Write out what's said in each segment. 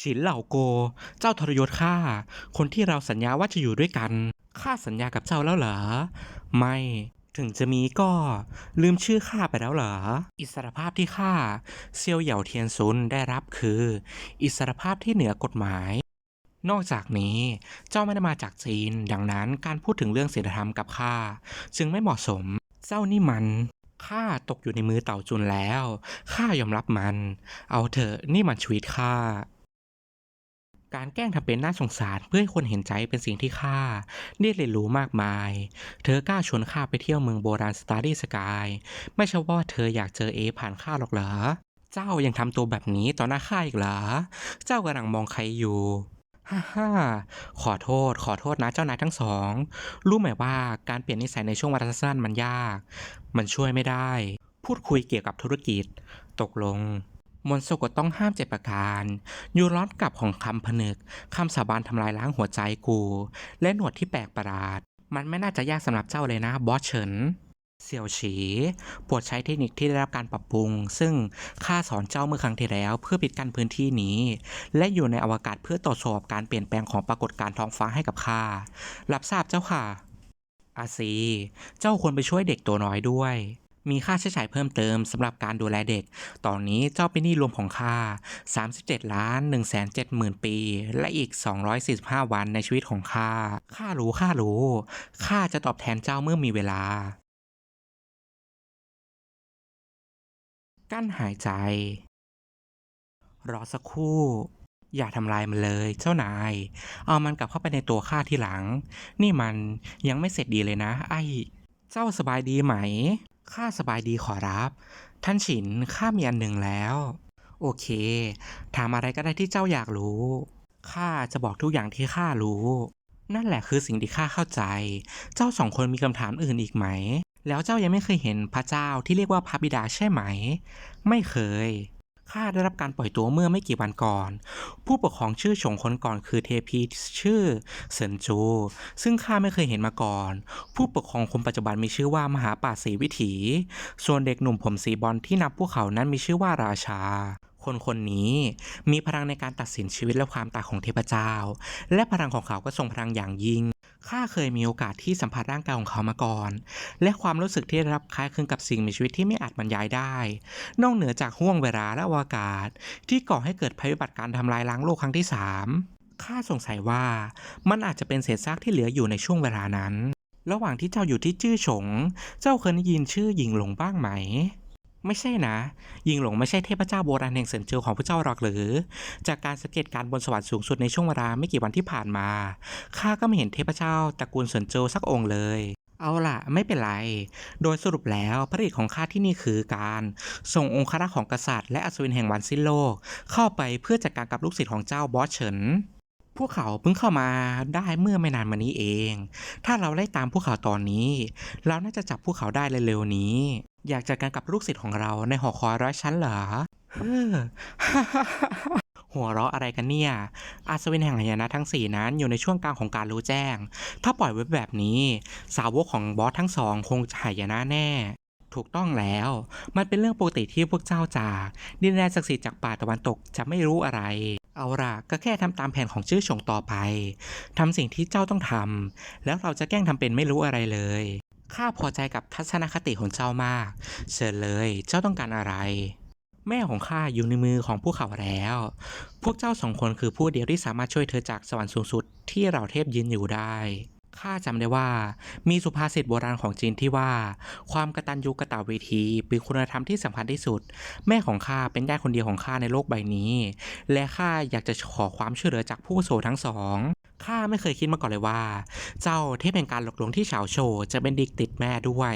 ฉินเหล่าโก เจ้าทรยศข้า คนที่เราสัญญาว่าจะอยู่ด้วยกัน ข้าสัญญากับเจ้าแล้วเหรอ ไม่ ถึงจะมีก็ลืมชื่อข้าไปแล้วเหรอ อิสรภาพที่ข้าเซียวเหย่าเทียนซุนได้รับคือ อิสรภาพที่เหนือกฎหมาย นอกจากนี้เจ้าไม่ได้มาจากจีน ดังนั้นการพูดถึงเรื่องศีลธรรมกับข้าจึงไม่เหมาะสม เจ้านี่มันข้าตกอยู่ในมือเต่าจุนแล้ว ข้ายอมรับมัน เอาเถอะนี่มันชีวิตข้า การแกล้งทำเป็นน่าสงสารเพื่อให้คนเห็นใจเป็นสิ่งที่ข้าได้เรียนรู้มากมาย เธอกล้าชวนข้าไปเที่ยวเมืองโบราณสตาร์ดี้สกาย ไม่ใช่ว่าเธออยากเจอเอผ่านข้าหรอกเหรอ เจ้ายังทำตัวแบบนี้ต่อหน้าข้าอีกเหรอ เจ้ากำลังมองใครอยู่ฮ่าฮ่าขอโทษ ขอโทษนะเจ้านายทั้งสอง รู้ไหมว่าการเปลี่ยนนิสัยในช่วงวลาสั้นมันยาก มันช่วยไม่ได้ พูดคุยเกี่ยวกับธุรกิจ ตกลง มนต์สะกดต้องห้ามเจ็ดประการ ยูร้อนกลับของคำผนึกคำสาบานทำลายล้างหัวใจกู และหนวดที่แปลกประหลาด มันไม่น่าจะยากสำหรับเจ้าเลยนะบอสเฉินเสี่ยวฉีปรดใช้เทคนิคที่ได้รับการปรับปรุง ซึ่งข้าสอนเจ้าเมื่อครั้งที่แล้ว เพื่อปิดกั้นพื้นที่นี้ และอยู่ในอวกาศเพื่อตรวจสอบการเปลี่ยนแปลงของปรากฏการณ์ท้องฟ้าให้กับข้ารับทราบเจ้าค่ะอาซี เจ้าควรไปช่วยเด็กตัวน้อยด้วย มีค่าใช้จ่ายเพิ่มเติมสำหรับการดูแลเด็ก ตอนนี้เจ้าเป็นหนี้รวมของข้า37ล้าน1 7 0 0 0 0ปี และอีก 245 วันในชีวิตของข้าข้ารู้ข้ารู้ข้าจะตอบแทนเจ้าเมื่อมีเวลา กั้นหายใจ รอสักครู่อย่าทำลายมันเลย เจ้านาย เอามันกลับเข้าไปในตัวข้าทีหลัง นี่มันยังไม่เสร็จดีเลยนะ ไอ้ เจ้าสบายดีไหม ข้าสบายดีขอรับ ท่านฉินข้ามีอันหนึ่งแล้ว โอเค ถามอะไรก็ได้ที่เจ้าอยากรู้ ข้าจะบอกทุกอย่างที่ข้ารู้ นั่นแหละคือสิ่งที่ข้าเข้าใจ เจ้าสองคนมีคำถามอื่นอีกไหม แล้วเจ้ายังไม่เคยเห็นพระเจ้าที่เรียกว่าพระบิดาใช่ไหม ไม่เคย ข้าได้รับการปล่อยตัวเมื่อไม่กี่วันก่อน ผู้ปกครองชื่อฉงคนก่อนคือเทพีชื่อเซินจู ซึ่งข้าไม่เคยเห็นมาก่อน ผู้ปกครองคนปัจจุบันมีชื่อว่ามหาป่าศรีวิถี ส่วนเด็กหนุ่มผมสีบอลที่นับพวกเขานั้นมีชื่อว่าราชาคนคนนี้มีพลังในการตัดสินชีวิตและความตายของเทพเจ้า และพลังของเขาก็ทรงพลังอย่างยิ่ง ข้าเคยมีโอกาสที่สัมผัสร่างกายของเขามาก่อน และความรู้สึกที่ได้รับคล้ายคลึงกับสิ่งมีชีวิตที่ไม่อาจบรรยายได้ นอกเหนือจากห่วงเวลาและอวกาศ ที่ก่อให้เกิดภัยพิบัติการทำลายล้างโลกครั้งที่ 3 ข้าสงสัยว่ามันอาจจะเป็นเศษซากที่เหลืออยู่ในช่วงเวลานั้น ระหว่างที่เจ้าอยู่ที่จื้อฉง เจ้าเคยได้ยินชื่อหญิงหลงบ้างไหม ไม่ใช่นะหญิงหลงไม่ใช่เทพเจ้าโบราณแห่งเซินเจิวของพระเจ้าหรอกหรือ จากการสังเกตการณ์บนสวรรค์สูงสุดในช่วงเวลาไม่กี่วันที่ผ่านมาข้าก็ไม่เห็นเทพเจ้าตระกูลเซินเจิวสักองค์เลย เอาล่ะ ไม่เป็นไร โดยสรุปแล้วพระฤทธิ์ของข้าที่นี่คือการส่งองค์ครักษ์ของกษัตริย์ และอัศวินแห่งวันสิ้นโลก เข้าไปเพื่อจัดการกับลูกศิษย์ของเจ้าบอสเฉินพวกเขาเพิ่งเข้ามาได้เมื่อไม่นานมานี้เอง ถ้าเราไล่ตามพวกเขาตอนนี้ เราน่าจะจับพวกเขาได้เร็วๆนี้ อยากจัดการกับลูกศิษย์ของเราในหอคอยร้อยชั้นเหรอหัวเราะอะไรกันเนี่ย อาสวินแห่งหายนะทั้งสี่นั้นอยู่ในช่วงกลางของการรู้แจ้ง ถ้าปล่อยไว้แบบนี้ สาวกของบอสทั้งสองคงจะหายนะแน่ ถูกต้องแล้ว มันเป็นเรื่องปกติที่พวกเจ้าจากดินแดนศักดิ์สิทธิ์จากป่าตะวันตกจะไม่รู้อะไร เอาล่ะก็แค่ทำตามแผนของชื่อฉงต่อไปทำสิ่งที่เจ้าต้องทำแล้วเราจะแกล้งทำเป็นไม่รู้อะไรเลย ข้าพอใจกับทัศนคติของเจ้ามาก เชิญเลย เจ้าต้องการอะไร แม่ของข้าอยู่ในมือของพวกเขาแล้ว พวกเจ้าสองคนคือผู้เดียวที่สามารถช่วยเธอจากสวรรค์สูงสุดที่เราเทพยืนอยู่ได้ข้าจำได้ว่ามีสุภาษิตโบราณของจีนที่ว่า ความกตัญญูกตเวทีเป็นคุณธรรมที่สำคัญที่สุด แม่ของข้าเป็นญาติคนเดียวของข้าในโลกใบนี้ และข้าอยากจะขอความช่วยเหลือจากผู้โสทั้งสอง ข้าไม่เคยคิดมาก่อนเลยว่า เจ้าเที่เป็นการหลอกลวงที่เฉาโชจะเป็นดิกติดแม่ด้วย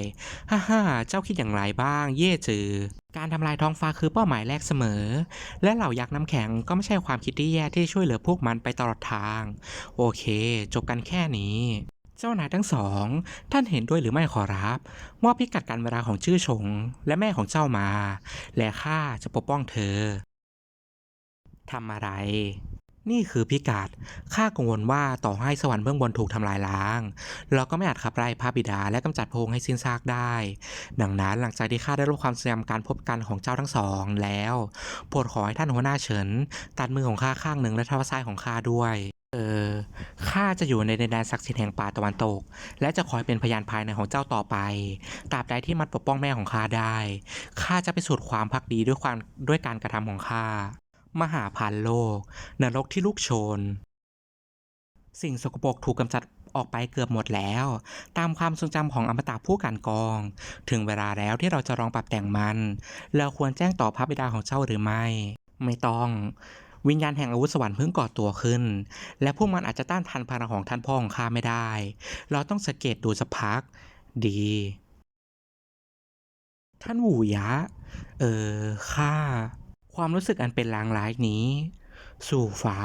ฮ่าฮ่าเจ้าคิดอย่างไรบ้าง เย่จือ การทำลายท้องฟ้าคือเป้าหมายแรกเสมอ และเหล่ายักษ์น้ำแข็งก็ไม่ใช่ความคิดที่แย่ที่ช่วยเหลือพวกมันไปตลอดทาง โอเค จบกันแค่นี้เจ้านายทั้งสอง ท่านเห็นด้วยหรือไม่ขอรับว่าพิกัดการเวลาของชื่อชง และแม่ของเจ้ามา และข้าจะปกป้องเธอทำอะไร นี่คือพิกัด ข้ากังวลว่าต่อให้สวรรค์เบื้องบนถูกทำลายล้าง เราก็ไม่อาจขับไล่พระบิดาและกำจัดพงให้สิ้นซากได้ ดังนั้นหลังจากที่ข้าได้รับความทรงจำการพบกันของเจ้าทั้งสองแล้วโปรดขอให้ท่านหัวหน้าเฉิน ตัดมือของข้าข้างหนึ่งและท้าซ้ายของข้าด้วยเออข้าจะอยู่ในแดนศักดิ์สิทธิ์แห่งป่าตะวันตก และจะคอยเป็นพยานภายในของเจ้าต่อไป ตราบใดที่มันปกป้องแม่ของข้าได้ ข้าจะไปสูดความพักดีด้วยความด้วยการกระทำของข้า มหาพันโลก นรกที่ลุกโชน สิ่งสกปรกถูกกำจัดออกไปเกือบหมดแล้ว ตามความทรงจำของอมตะผู้การกอง ถึงเวลาแล้วที่เราจะลองปรับแต่งมัน เราควรแจ้งต่อพระบิดาของเจ้าหรือไม่ ไม่ต้อง วิญญาณแห่งอาวุธสวรรค์เพิ่งก่อตัวขึ้น และพวกมันอาจจะต้านทานพลังของท่านพ่อของข้าไม่ได้ เราต้องสังเกตดูสักพัก ดี ท่านหูยะ เออข้า ความรู้สึกอันเป็นลางร้ายนี้ สู่ฟ้า